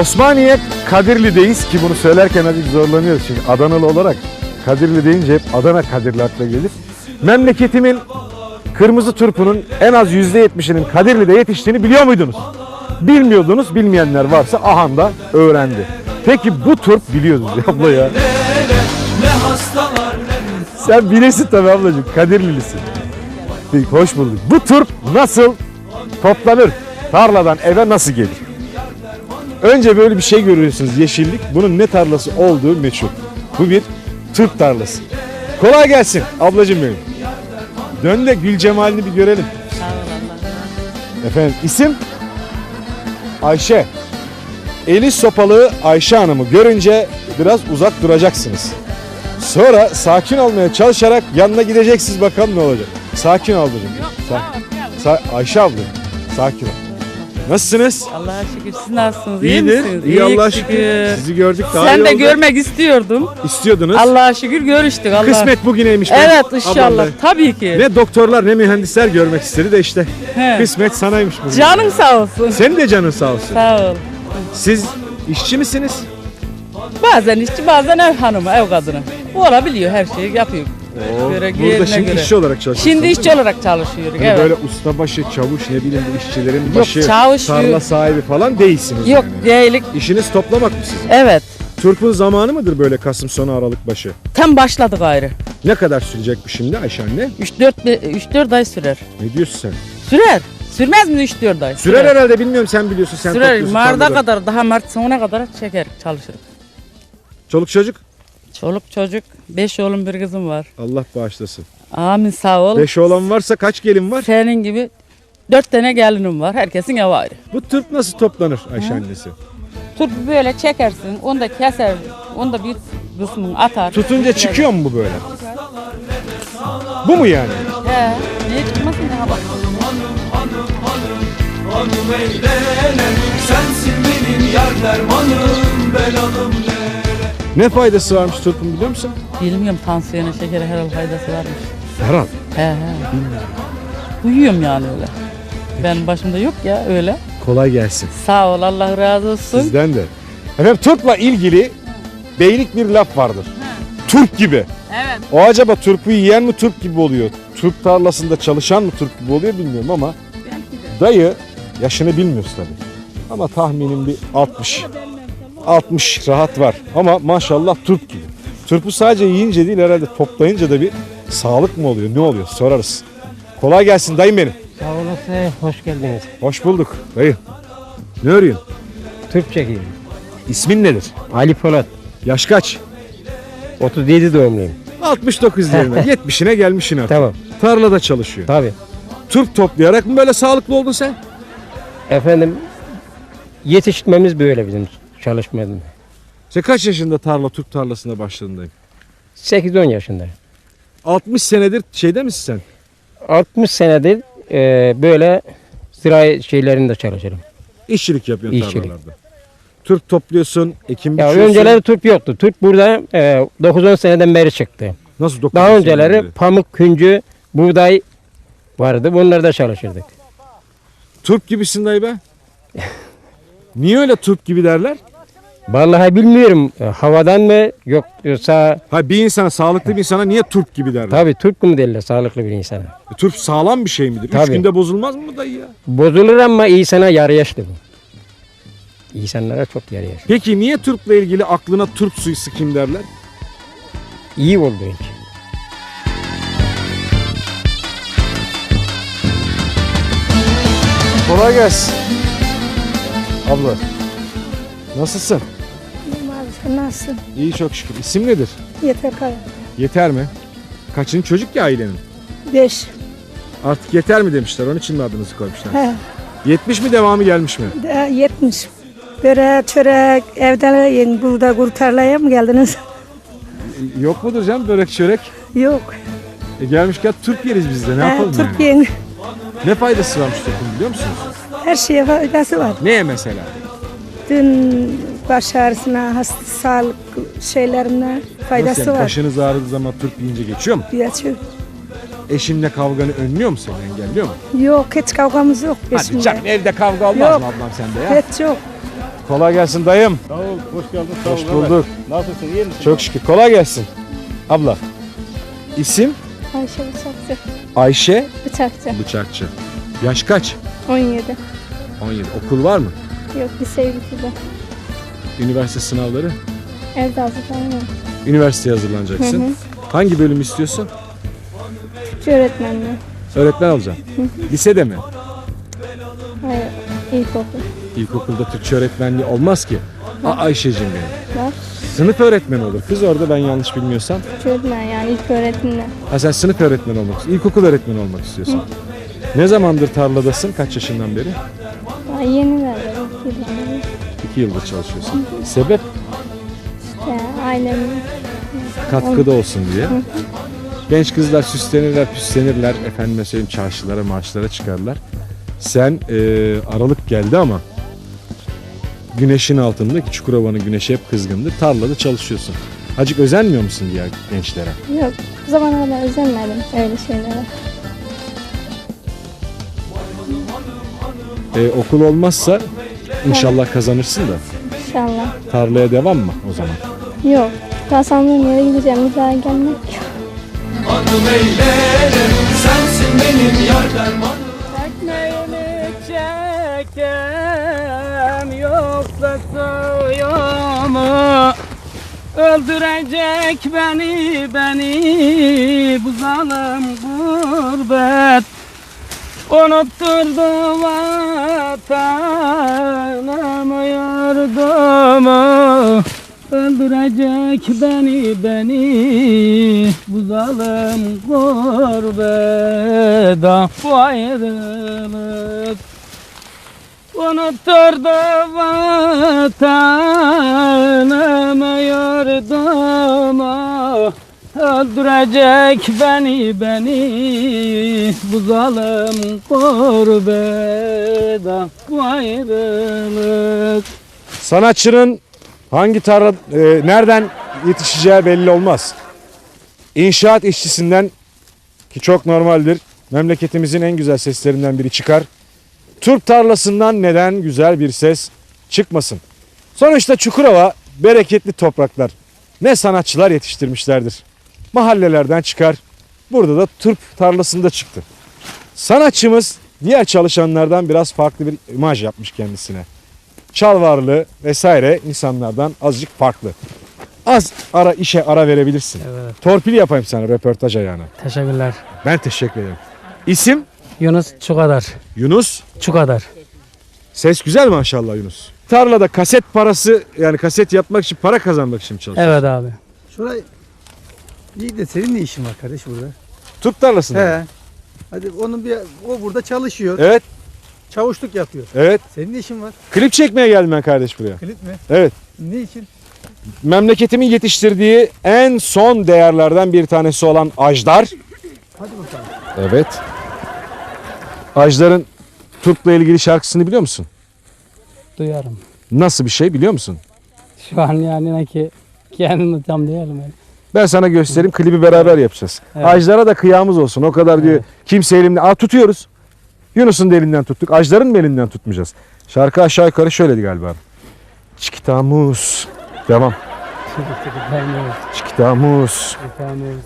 Osmaniye Kadirli'deyiz ki bunu söylerken azıcık zorlanıyoruz çünkü Adanalı olarak Kadirli deyince hep Adana Kadirli akla gelir. Memleketimin kırmızı turpunun en az %70'inin Kadirli'de yetiştiğini biliyor muydunuz? Bilmiyordunuz, bilmeyenler varsa ahanda öğrendi. Peki bu turp biliyoruz ya abla ya. Sen bilirsin tabii ablacığım, Kadirlilisin. Hoş bulduk. Bu turp nasıl toplanır? Tarladan eve nasıl gelir? Önce böyle bir şey görüyorsunuz yeşillik. Bunun ne tarlası olduğu meçhul. Bu bir turp tarlası. Kolay gelsin ablacığım benim. Dön de gül cemalini bir görelim. Efendim isim? Ayşe. Eli sopalı Ayşe Hanım'ı görünce biraz uzak duracaksınız. Sonra sakin olmaya çalışarak yanına gideceksiniz bakalım ne olacak. Sakin ol. Sa- Sa- Ayşe abla. Sakin ol. Nasılsınız? Allah'a şükür siz nasılsınız? İyi İyidir. misiniz? İyi Allah'a şükür. Sizi gördük daha iyi Sen de oldu. görmek istiyordum. istiyordunuz. Allah'a şükür görüştük. Allah. Kısmet bugüneymiş. ben Evet inşallah. ablamla. Tabii ki. Ne doktorlar ne mühendisler görmek istedi de işte. He. Kısmet sanaymış bugün. Canın sağ olsun. Senin de canın sağ olsun. Sağ ol. Siz işçi misiniz? Bazen işçi bazen ev hanımı, ev kadını. Olabiliyor her şeyi yapıyor. Oo, Göre, Burada şimdi göre. işçi olarak çalışıyorsunuz. Şimdi işçi olarak çalışıyoruz. Hani evet. böyle ustabaşı, çavuş ne bileyim işçilerin Yok, başı, çavuş tarla sahibi falan değilsiniz Yok yani. değilik. İşiniz toplamak mı sizin? Evet. Turpun zamanı mıdır böyle Kasım sonu Aralık başı? Tam başladı gayrı. Ne kadar sürecek bu şimdi Ayşe anne? 3-4 ay sürer. Ne diyorsun sen? Sürer. Sürmez mi 3-4 ay? Sürer herhalde bilmiyorum sen biliyorsun sen Sürer. Mart'a kadar daha Mart sonuna kadar çeker çalışırım. Çoluk çocuk Çoluk çocuk. 5 oğlum bir kızım var. Allah bağışlasın. Amin sağ ol. Beş oğlan varsa kaç gelin var? Senin gibi dört tane gelinim var. Herkesin evi ayrı. Bu turp nasıl toplanır Ayşe annesi? Turp böyle çekersin. Onu da keser. Onu da bir kısmını atar. Tutunca çıkıyor mu bu böyle? Bu mu yani? He. Niye çıkmasın daha bak. hanım eylene Sensin benim yar dermanım belalım ne Ne faydası varmış turpun biliyor musun? Bilmiyorum tansiyona şekere herhal faydası varmış. Herhal. He he. Duyuyorum yani öyle. Benim başımda yok ya öyle. Kolay gelsin. Sağ ol Allah razı olsun. Sizden de. Efendim turpla ilgili beylik bir laf vardır. Turp gibi. Evet. O acaba turpu yiyen mi turp gibi oluyor? Turp tarlasında çalışan mı turp gibi oluyor bilmiyorum ama dayı yaşını bilmiyoruz tabii. Ama tahminim bir 60. 60 rahat var. Ama maşallah turp gibi. Turpu sadece yiyince değil herhalde toplayınca da bir sağlık mı oluyor? Ne oluyor? Sorarız. Kolay gelsin dayım benim. Sağ olasın, hoş geldiniz. Hoş bulduk dayı. Ne arıyorsun? Türk çekeyim. İsmin nedir? Ali Polat, Yaş kaç? 37 doğumluyum. 69 yerine 70'ine gelmişsin artık. Tamam, Tarlada çalışıyor. tabii. Turp toplayarak mı böyle sağlıklı oldun sen? Efendim, yetiştirmemiz böyle bizim çalışmamız. Sen kaç yaşında tarla turp tarlasında başladın dayım? 8-10 yaşındayım. 60 senedir şeyde misin sen? 60 senedir e, böyle ziraat şeylerinde çalışırım. İşçilik yapıyorsun İşçilik. tarlalarda. Turp topluyorsun, ekim Ya biçiyorsun. önceleri turp yoktu. Turp burada e, 9-10 seneden beri çıktı. Nasıl dokuz Daha yaşında önceleri beri? pamuk, küncü, buğday vardı. Bunlarda çalışırdık. Turp gibisin dayı be. Niye öyle turp gibi derler? Vallahi bilmiyorum e, havadan mı yoksa Ha bir insana, sağlıklı bir insana niye turp gibi derler? tabii turp mu derler sağlıklı bir insana. E, turp sağlam bir şey midir? Üç Tabii. günde bozulmaz mı dayı ya? Bozulur ama insana yarayışlı bu. İnsanlara çok yarayışlı. Peki niye turpla ilgili aklına turp suyu sıkayım derler? İyi olduğu için. Kolay gelsin. Abla. Nasılsın? Maalesef nasıl? İyi çok şükür. İsim nedir? Yeter kadar. Yeter mi? Kaçıncı çocuk ya ailenin? Beş. Artık yeter mi demişler. Onun için mi adınızı koymuşlar? He. 70 mi devamı gelmiş mi? De, yetmiş. Börek, çörek, evden burada kurtarlaya mı geldiniz? Yok mudur canım börek çörek? Yok. E gelmişken Türk yeriz biz de ne He, yapalım yani? Türk yiyin. Ne faydası varmış Türk'ün biliyor musunuz? Her şeye faydası var. Neye mesela? Dün baş ağrısına, hasta sağlık şeylerine faydası Nasıl yani? var. Başınız ağrıdığı zaman Türk yiyince geçiyor mu? Geçiyor. Eşinle kavganı önlüyor mu seni? Engelliyor mu? Yok hiç kavgamız yok Hadi peşimde. canım evde kavga olmaz Yok. mı ablam sende ya? Hiç yok. Kolay gelsin dayım. Sağ ol, hoş geldin. Sağ Hoş ol, Mehmet. bulduk. Nasılsın, iyi misin? Çok şükür. Kolay gelsin. Abla. İsim? Ayşe Bıçakçı. Ayşe Bıçakçı. Bıçakçı. Yaş kaç? 17. 17. Okul var mı? Yok liseyi bitirdi. Üniversite sınavları. Evde hazırlanıyorum. Üniversiteye Hı hazırlanacaksın. hı. Hangi bölüm istiyorsun? Türkçe öğretmenliği. Öğretmen olacaksın. Lisede mi? Hayır. İlkokul. İlkokulda Türkçe öğretmenliği olmaz ki. Aa, Ayşe'cim benim. Var. Sınıf öğretmeni olur. Kız orada ben yanlış bilmiyorsam. Türkçe öğretmen yani ilk öğretimle. Ha sen sınıf öğretmeni olmak istiyorsun. İlkokul öğretmeni olmak istiyorsun. Ne zamandır tarladasın? Kaç yaşından beri? Daha yeni verdi. İki yıldır çalışıyorsun. Sebep Yani ailemin katkıda olsun diye. Genç kızlar süslenirler, püslenirler. Efendime söyleyeyim çarşılara, marşlara çıkarlar. Sen e, Aralık geldi ama güneşin altında ki Çukurova'nın güneşi hep kızgındır. Tarlada çalışıyorsun. Acık özenmiyor musun diğer gençlere? yok. Bu zamana kadar özenmedim öyle şeylere. E, okul olmazsa inşallah kazanırsın da İnşallah. tarlaya devam mı o zaman? Yok. Daha sandığım yere gideceğim. Bir daha gelmek yok. Adım eylerim sensin benim yar dermanım Ekmeğimi çekem yoksa suyumu Öldürecek beni beni bu zalim gurbet Unutturdu vatanımı yurdumu Öldürecek beni beni bu zalim gurbet ah bu ayrılık Unutturdu vatanımı yurdumu Öldürecek beni beni bu zalim gurbet ah bu ayrılık Sanatçının hangi tarla, e, nereden yetişeceği belli olmaz. İnşaat işçisinden ki çok normaldir. Memleketimizin en güzel seslerinden biri çıkar. Turp tarlasından neden güzel bir ses çıkmasın? Sonuçta Çukurova bereketli topraklar. Ne sanatçılar yetiştirmişlerdir. Mahallelerden çıkar. Burada da turp tarlasında çıktı. Sanatçımız diğer çalışanlardan biraz farklı bir imaj yapmış kendisine çal varlığı vesaire insanlardan azıcık farklı. Az ara işe ara verebilirsin. Evet. Torpil yapayım sana röportaja yani. Teşekkürler. Ben teşekkür ederim. İsim Yunus Çukadar. Yunus. Çukadar. Ses güzel maşallah Yunus. Tarlada kaset parası yani kaset yapmak için para kazanmak için çalışıyor. Evet abi. Şurayı iyi de senin ne işin var kardeş burada? Turp tarlasında. He. Hadi onun bir o burada çalışıyor. Evet, Çavuşluk yapıyor. evet. Senin ne işin var? Klip çekmeye geldim ben kardeş buraya. Klip mi? Evet. Ne için? Memleketimin yetiştirdiği en son değerlerden bir tanesi olan Ajdar. Hadi bakalım. Evet. Ajdar'ın Turp'la ilgili şarkısını biliyor musun? Duyarım. Nasıl bir şey biliyor musun? Şu an yani ne ki kendimi tam diyelim. Yani. Ben sana göstereyim klibi beraber yapacağız. Evet. Ajdar'a da kıyamız olsun. O kadar diyor. Evet. Kimse elimden. Aa tutuyoruz. Yunus'un da elinden tuttuk. Ajdar'ın mı elinden tutmayacağız? Şarkı aşağı yukarı şöyledi galiba. Çikitamus. Devam. Beğeniyoruz.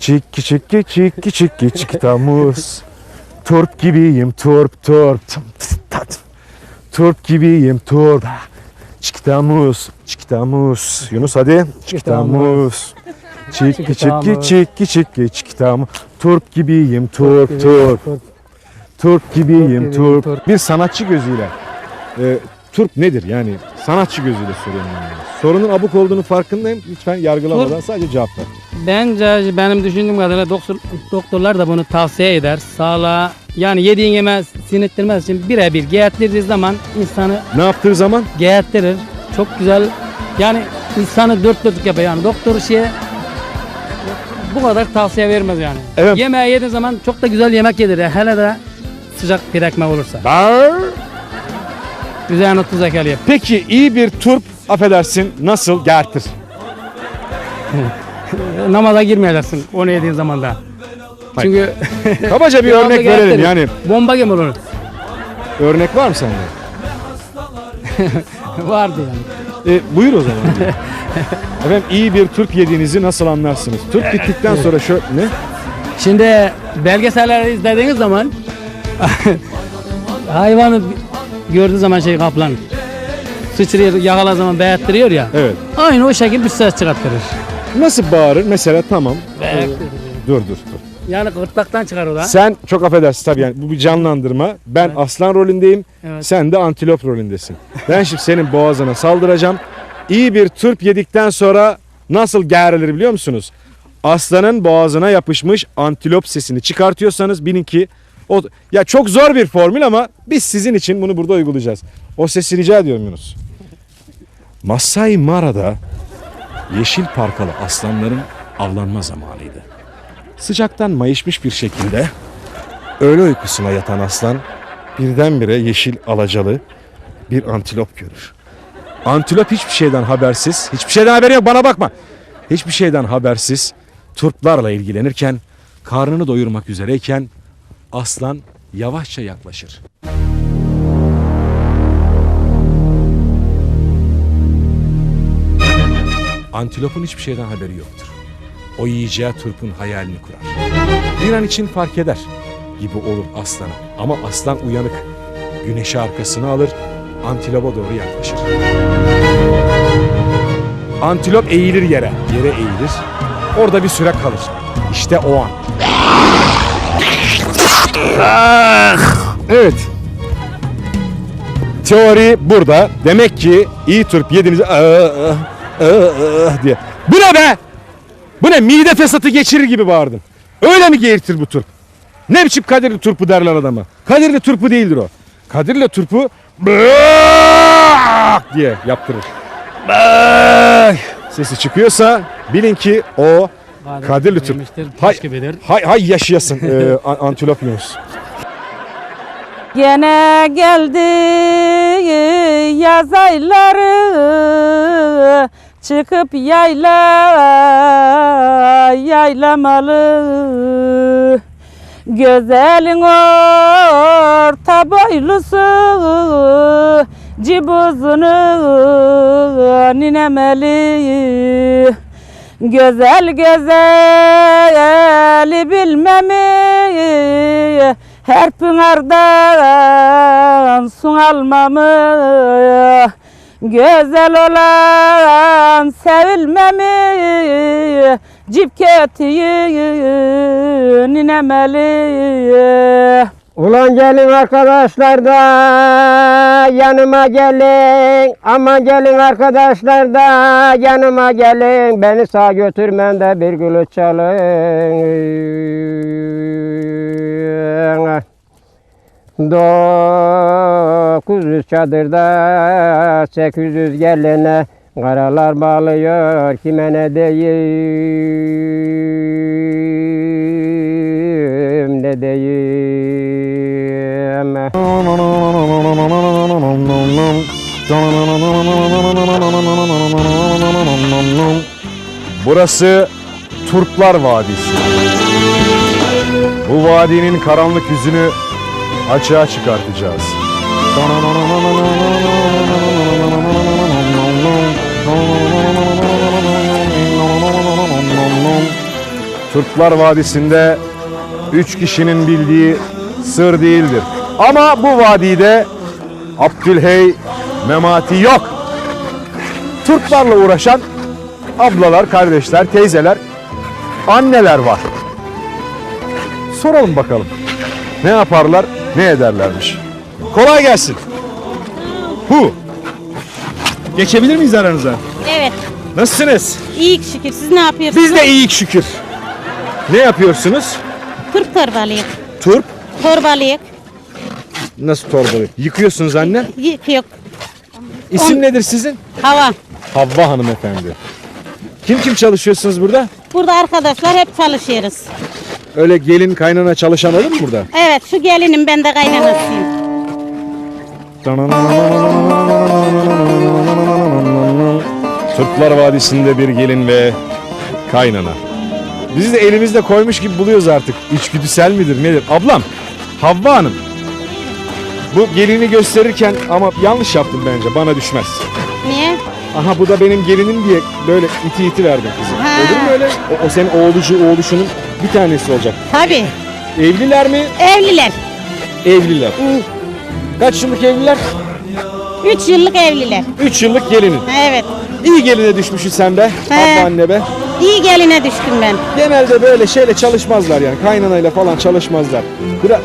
Çikki çikki çikki çikki çikitamus. Turp gibiyim turp turp. Turp gibiyim turp. Çikitamus. Çikitamus. Yunus hadi. Çikitamus. Çikki çikki Çikitamus. çikki çikki çikitamus. Turp gibiyim turp turp. Turp gibiyim gibiyim, turp. turp. Bir sanatçı gözüyle. E, turp nedir yani? Sanatçı gözüyle soruyorum ben. yani. Sorunun abuk olduğunu farkındayım. Lütfen yargılamadan sadece cevap ver. Bence benim düşündüğüm kadarıyla doktor, doktorlar da bunu tavsiye eder. Sağlığa yani yediğin yeme sinettirmez için birebir geğettirdiği zaman insanı Ne yaptığı zaman? geğettirir. Çok güzel yani insanı dört dörtlük yapar yani doktor şeye bu kadar tavsiye vermez yani. Evet. Yemeği yediğin zaman çok da güzel yemek yedir. Hele de sıcak bir ekmek olursa. Bar. Üzerine tuz ekleyip. Peki iyi bir turp affedersin nasıl gertir? Namaza girmeyeceksin onu yediğin zaman da. Çünkü Kabaca bir Devamlı örnek verelim yani. bomba gibi olur. Örnek var mı sende? Vardı yani. E, buyur o zaman. Efendim iyi bir turp yediğinizi nasıl anlarsınız? Turp bittikten sonra şu ne? Şimdi belgeselleri izlediğiniz zaman hayvanı gördüğü zaman şey kaplan sıçrıyor yakala zaman beğettiriyor ya. Evet. Aynı o şekilde bir ses çıkarttırır. Nasıl bağırır? Mesela tamam. Beğet- Dur dur dur. Yani gırtlaktan çıkar o da. Sen çok affedersin tabii yani bu bir canlandırma. Ben aslan rolündeyim. Evet. Sen de antilop rolündesin. Ben şimdi senin boğazına saldıracağım. İyi bir turp yedikten sonra nasıl gerilir biliyor musunuz? Aslanın boğazına yapışmış antilop sesini çıkartıyorsanız bilin ki o ya çok zor bir formül ama biz sizin için bunu burada uygulayacağız. O sesi rica ediyorum Yunus. Masai Mara'da yeşil parkalı aslanların avlanma zamanıydı. Sıcaktan mayışmış bir şekilde öğle uykusuna yatan aslan birdenbire yeşil alacalı bir antilop görür. Antilop hiçbir şeyden habersiz, hiçbir şeyden haberi yok bana bakma. Hiçbir şeyden habersiz turplarla ilgilenirken, karnını doyurmak üzereyken aslan yavaşça yaklaşır. Antilopun hiçbir şeyden haberi yoktur. O yiyeceği turpun hayalini kurar. Bir an için fark eder gibi olur aslana. Ama aslan uyanık. Güneşi arkasına alır, antilopa doğru yaklaşır. Antilop eğilir yere, yere eğilir. Orada bir süre kalır. İşte o an. Evet. Teori burada. Demek ki iyi turp yediniz "Aa, aa, aa" diye. Bu ne be? Bu ne? Mide fesatı geçirir gibi bağırdın. Öyle mi geğirtir bu turp? Ne biçim Kadirli turpu derler adama. Kadirli turpu değildir o. Kadirli turpu "Bıak" diye yaptırır. Sesi çıkıyorsa bilin ki o Kadirli. Yemiştir, Hay, hay, hay yaşayasın e, an- antilop Yunus. Gene geldi yaz ayları Çıkıp yayla yaylamalı Güzelin orta boylusu Cibuzunu ninemeli. Güzel güzeli bilmemi Her pınardan su almamı. Güzel olan sevilmemi Cip kötüyü ninemeli Ulan gelin arkadaşlar da yanıma gelin. Aman gelin arkadaşlar da yanıma gelin. Beni sağ götürmen de bir gülü çalın. Dokuz yüz çadırda sekiz yüz gelene Karalar bağlıyor kime ne diyeyim ne diyeyim Burası Turplar Vadisi. Bu vadinin karanlık yüzünü açığa çıkartacağız. Turplar Vadisi'nde üç kişinin bildiği sır değildir. Ama bu vadide Abdülhey Memati yok. Turplarla uğraşan ablalar, kardeşler, teyzeler, anneler var. Soralım bakalım. Ne yaparlar, ne ederlermiş. Kolay gelsin. Hu. Geçebilir miyiz aranıza? Evet. Nasılsınız? iyi şükür. Siz ne yapıyorsunuz? Biz de iyiyik şükür. Ne yapıyorsunuz? Turp torbalayık. Turp. Torbalayık. Nasıl torbalı? Yıkıyorsunuz anne. Yıkıyor. İsim nedir sizin? Hava. Havva hanımefendi. Kim kim çalışıyorsunuz burada? Burada arkadaşlar hep çalışıyoruz. Öyle gelin kaynana çalışan olur mu burada? Evet şu gelinim ben de kaynanasıyım. Turplar Vadisi'nde bir gelin ve kaynana. Bizi de elimizde koymuş gibi buluyoruz artık. İçgüdüsel midir nedir? Ablam, Havva Hanım. Bu gelini gösterirken ama yanlış yaptım bence bana düşmez. Niye? aha bu da benim gelinim diye böyle iti iti verdin kızı. Ha. Olur mu öyle? O, o senin oğlucu, oğluşunun bir tanesi olacak. Tabii. Evliler mi? Evliler. Evliler. Kaç yıllık evliler? 3 yıllık evliler. 3 yıllık gelinin. Evet. İyi geline düşmüşsün sen be. Abla anne be. İyi geline düştüm ben. Genelde böyle şeyle çalışmazlar yani. Kaynanayla falan çalışmazlar. Bıra...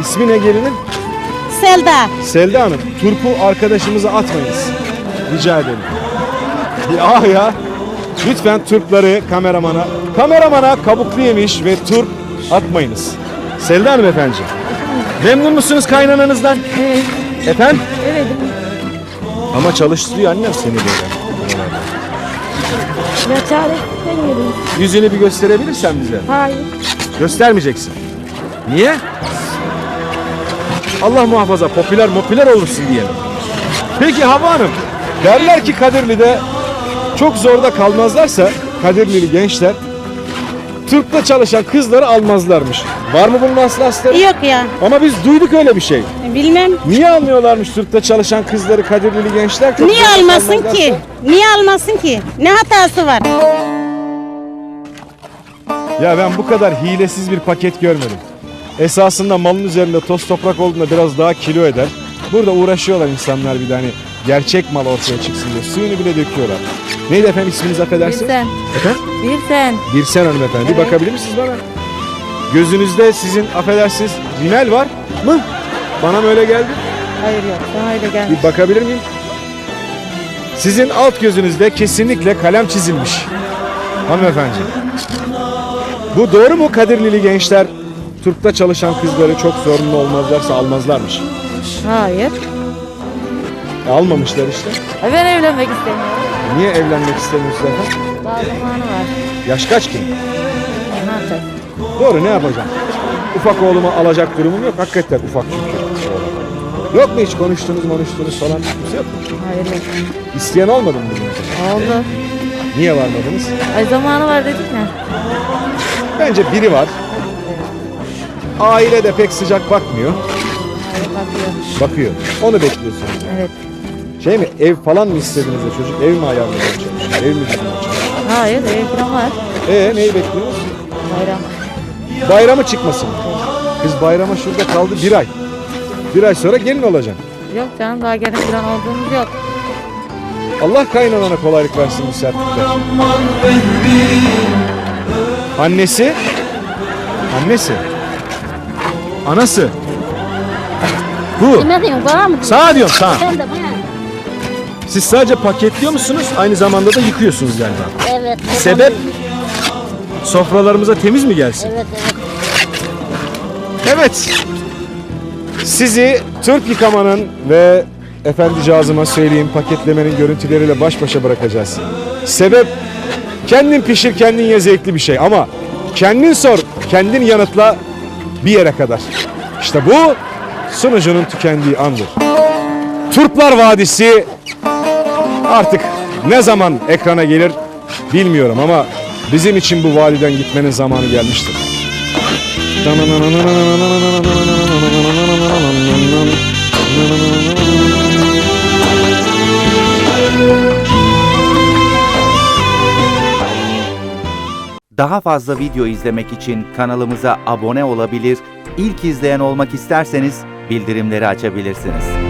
İsmi ne gelinin? Selda. Selda Hanım. Turpu arkadaşımıza atmayınız. Rica ederim. Ya ya. Lütfen turpları kameramana, kameramana kabuklu yemiş ve turp atmayınız. Selda Hanım efendi. Memnun musunuz kaynananızdan? Evet. Efendim? Evet. Ama çalıştırıyor annem seni böyle. Ya. Yüzünü bir gösterebilirsen bize. Hayır. Göstermeyeceksin. Niye? Allah muhafaza popüler popüler olursun diye. Peki Hava Hanım derler ki Kadirli'de çok zorda kalmazlarsa Kadirlili gençler Türk'te çalışan kızları almazlarmış. Var mı bunun aslı? Yok ya. Ama biz duyduk öyle bir şey. Bilmem. Niye almıyorlarmış Türk'te çalışan kızları Kadirlili gençler? Çok Niye almasın kalmazlarsa? ki? Niye almasın ki? Ne hatası var? Ya ben bu kadar hilesiz bir paket görmedim. Esasında malın üzerinde toz toprak olduğunda biraz daha kilo eder. Burada uğraşıyorlar insanlar bir de hani gerçek mal ortaya çıksın diye. Suyunu bile döküyorlar. Neydi efendim isminiz affedersiniz? Birsen. Efendim? Birsen. Birsen hanımefendi. Bir bakabilir misiniz bana? Gözünüzde sizin affedersiniz rimel var mı? Bana mı öyle geldi? Hayır yok. Sana öyle geldi. Bir bakabilir miyim? Sizin alt gözünüzde kesinlikle kalem çizilmiş. Hanımefendi. Bu doğru mu Kadirlili gençler Türk'te çalışan kızları çok zorunlu olmazlarsa almazlarmış. Hayır. E, almamışlar işte. Ben evlenmek istemiyorum. Niye evlenmek istemiyorsunuz efendim? Daha zamanı var. Yaş kaç ki? Ne yapacağız? Doğru ne yapacağım? Ufak oğlumu alacak durumum yok. Hakikaten ufak çünkü. Yok mu hiç konuştunuz konuştunuz falan? Kimse yok mu? Hayır yok. İsteyen olmadı mı için? Oldu. Niye varmadınız? Ay zamanı var dedik mi? Bence biri var. Aile de pek sıcak bakmıyor. Bakıyor. Bakıyor. Onu bekliyorsunuz. Evet. Şey mi ev falan mı istediniz de çocuk ev mi ayarlamaya çalışıyor? Ev mi çalışıyor? Hayır ev falan var. Ee neyi bekliyorsunuz? Bayram. Bayramı çıkmasın. Kız bayrama şurada kaldı bir ay. Bir ay sonra gelin olacaksın. Yok canım daha gelin falan olduğumuz yok. Allah kaynanana kolaylık versin bu sertlikte. Annesi? Annesi? Anası? Bu. Ne diyorsun bana mı? Sana diyorum sana. Sen de bana. Siz sadece paketliyor musunuz? Aynı zamanda da yıkıyorsunuz galiba. Evet. Sebep? Sofralarımıza temiz mi gelsin? Evet evet. Evet. Sizi Türk yıkamanın ve efendicazıma söyleyeyim paketlemenin görüntüleriyle baş başa bırakacağız. Sebep kendin pişir kendin ye zevkli bir şey ama kendin sor kendin yanıtla bir yere kadar. İşte bu sunucunun tükendiği andır. Turplar Vadisi artık ne zaman ekrana gelir bilmiyorum ama bizim için bu validen gitmenin zamanı gelmiştir. Daha fazla video izlemek için kanalımıza abone olabilir, ilk izleyen olmak isterseniz bildirimleri açabilirsiniz.